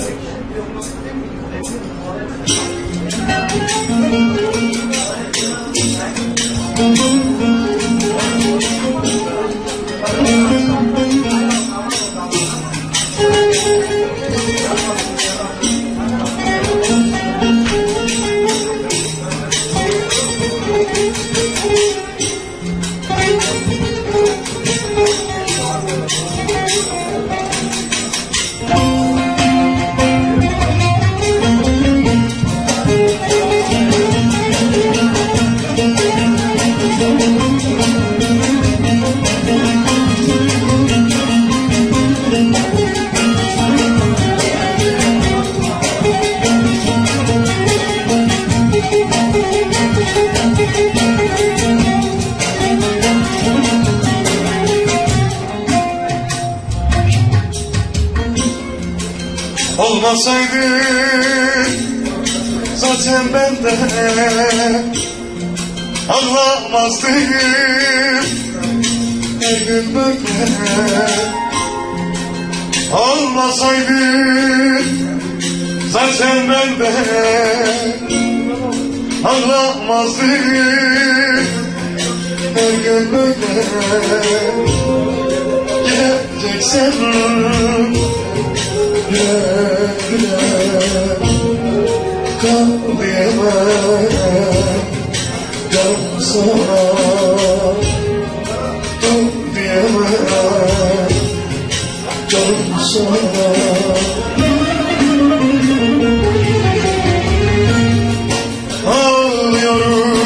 그래서 이런 것을 하는 거예요. Ben de Anlamazdım her gün böyle Olmasaydı zaten ben de Anlamazdım her gün böyle Geleceksen. Güle güle kal diyemem Canım sana dur diyemem Canım sana Ağlıyorum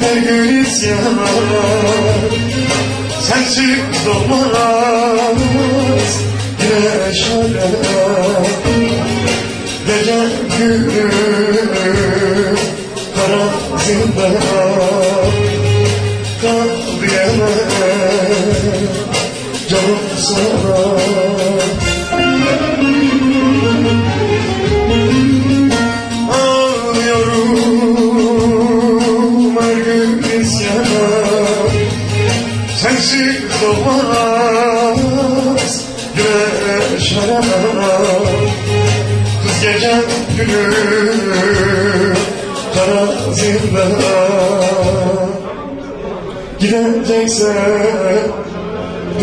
her Sensiz olmaz Gündüz kara zindan Kal diyemem canım sana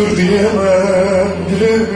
dur diyemem gülüm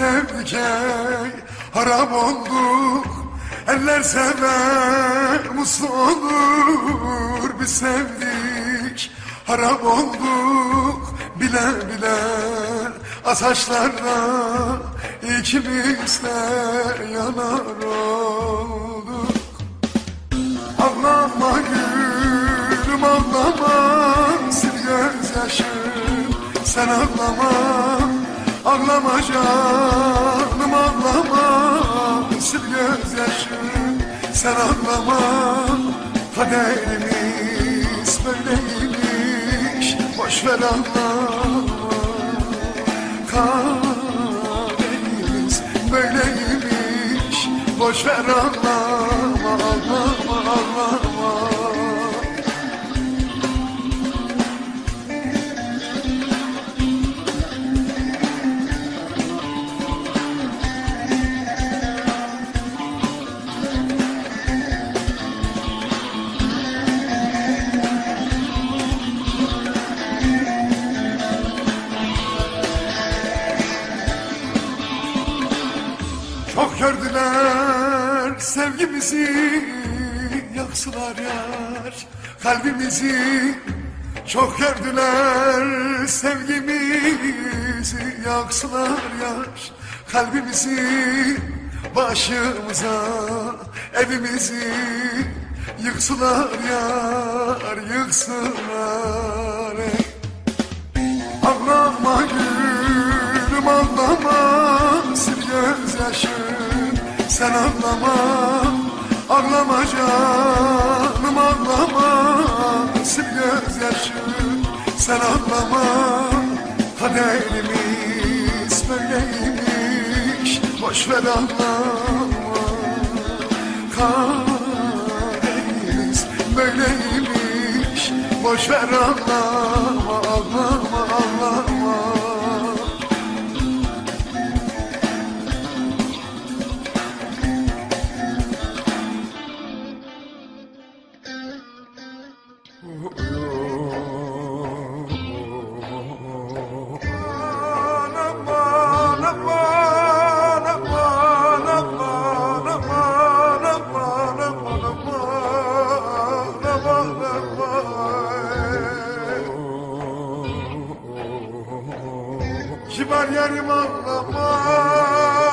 olur Biz sevdik ey harap olduk. Eller sever mutlu olur. Biz sevdik harap olduk. Bile bile ataşlarla ikimiz de yanar olduk. Ağlama gülüm ağlama sil gözyaşım sen ağlama Ağlama canım ağlama sil gözyaşım sen ağlama. Kaderimiz böyleymiş. Boş ver ağlama. Kaderimiz böyleymiş. Boş ver ağlama Yaksılar yar. Kalbimizi Çok gördüler sevgimizi Yaksılar yar. Kalbimizi Başımıza evimizi Yıksılar yar yıksılar ey. Ağlama gülüm ağlama sil gözyaşın Sen ağlama ağlama canım ağlama. Sil gözyaşın Sen ağlama. Kaderimiz böyleymiş Boş ver ağlama. Kaderimiz böyleymiş Boş ver ağlama ağlama Kibar yarim ağlama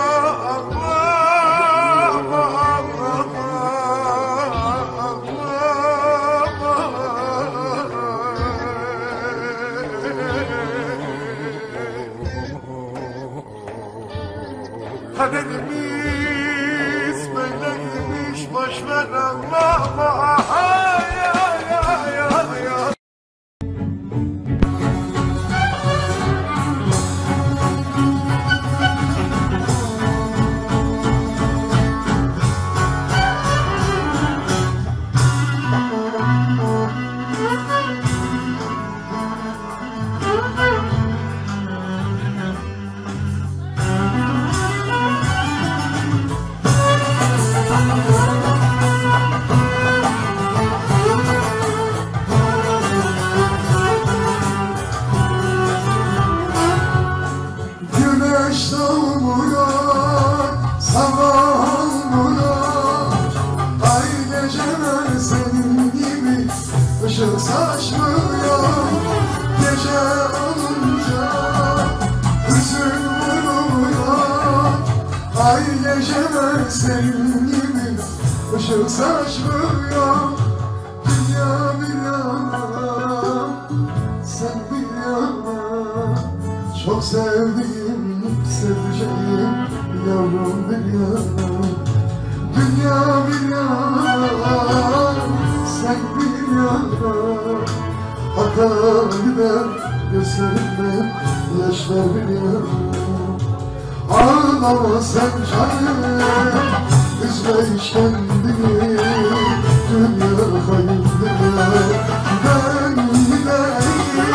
ışık saçmıyor Dünya bir yana, sen bir yana çok sevdiğim, seveceğim yavrum bir yana Dünya bir yana, sen bir yana Akar gider gözlerimden yaşlar bir yana Ağlama sen canım, hiç kendini Dünya hayırlı, ben gideyim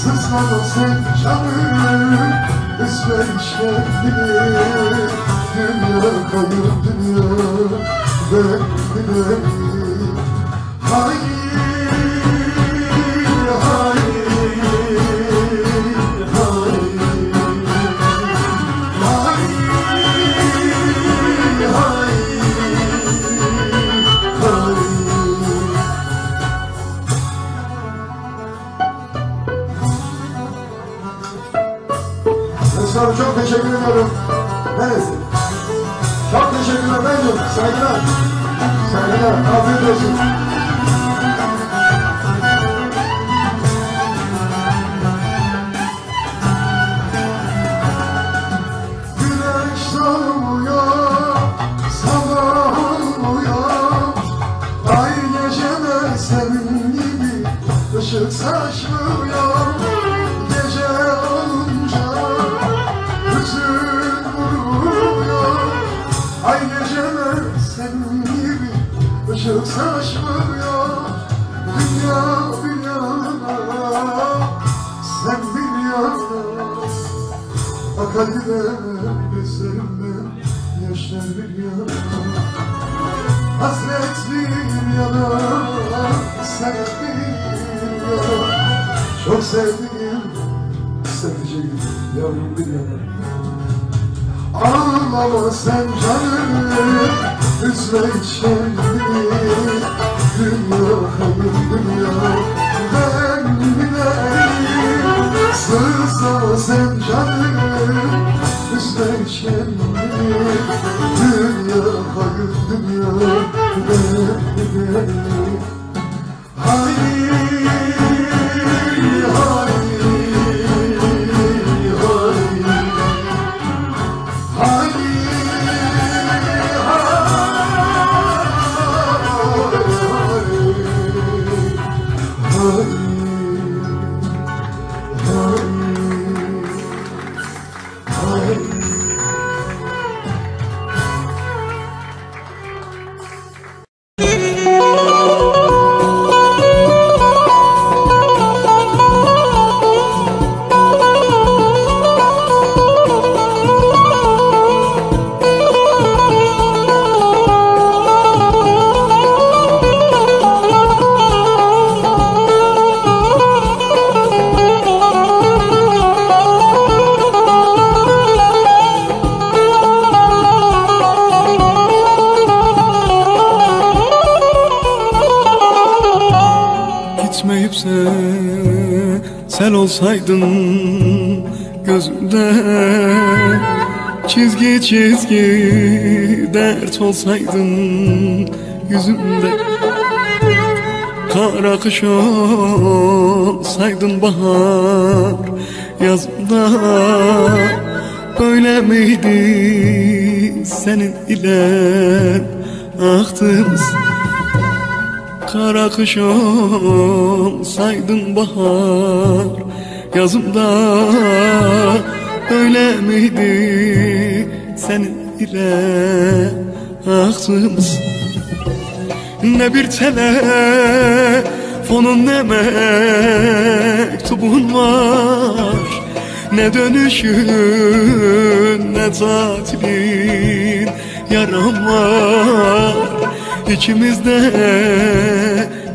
Sızlama sen canım hiç kendini Dünya kayır dünya Ben Hayır Hayır gider gözlerimden yaşlar bir yana. Hasret bir yana sen bir yana. Çok sevdiğim sevdiceğim yavrum bir yana. Ağlama sen canım Üzme kendini Dünya hayır dünya Sığsa sen canım Üzme kendini Dünya hayır dünya Ben bileyim Hayır hayır Gitmeyip sen, olsaydın gözümde. Çizgi çizgi dert olsaydın yüzümde. Kar akış olsaydın bahar yazımda Böyle miydi senin ile ahtımız Kara kış olsaydın bahar yazımda Öyle miydi senin ile aklımız Ne bir telefonun ne mektubun var? Ne dönüşün ne tatilin yaram var İçimizde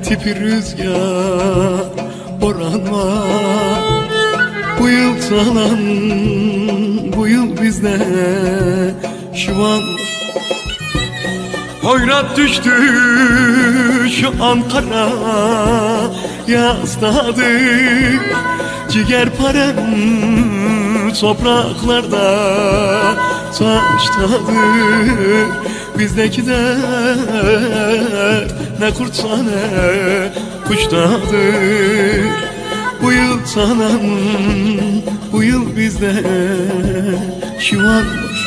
tipi rüzgar boran var. Bu yıl salan bu yıl bizde şu an Hoyrat düştü şu Ankara yasladık Ciğer parem topraklarda taştadır Bizdeki dert ne kurtsa ne kuştadır Bu yıl sanan bu yıl bizde şu an var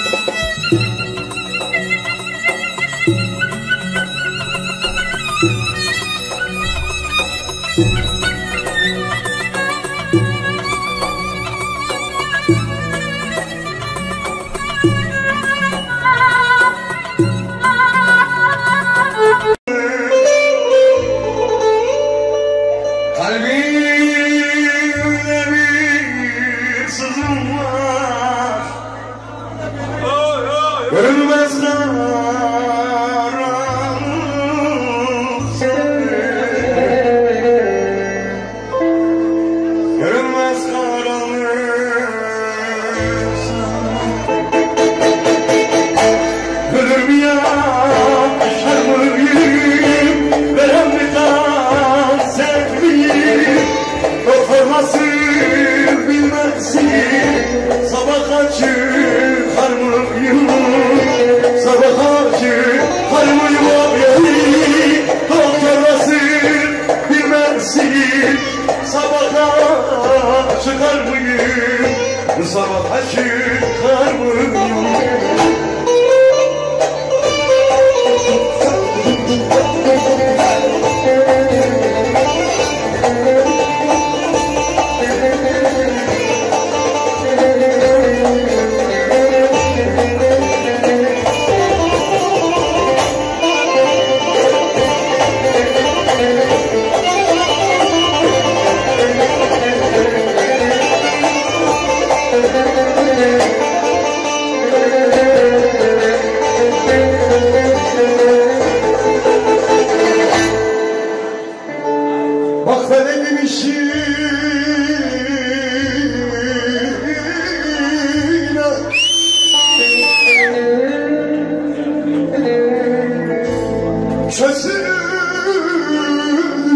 Çıkar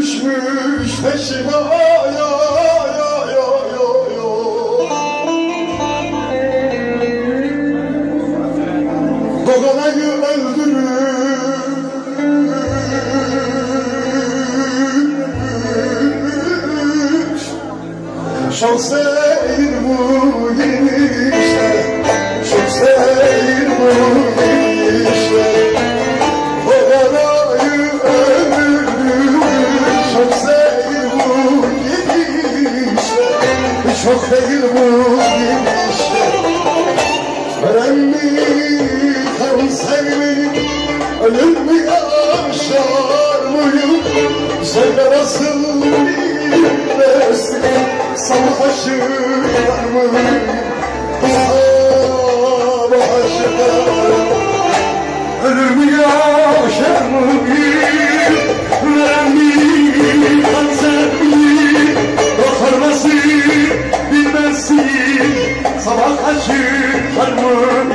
düşmüş peşime ay ay ay ay ay Doganayı öldürür Şansı değil bu gidişle Veren mi kan sevmeyi Ölür mü yaşar mıyım Söyle nasıl bilmesin Sabah aşıklar mı Sabah aşıklar Ölür mü yaşar mı Veren mi kanser mi Sabah aşıklar mı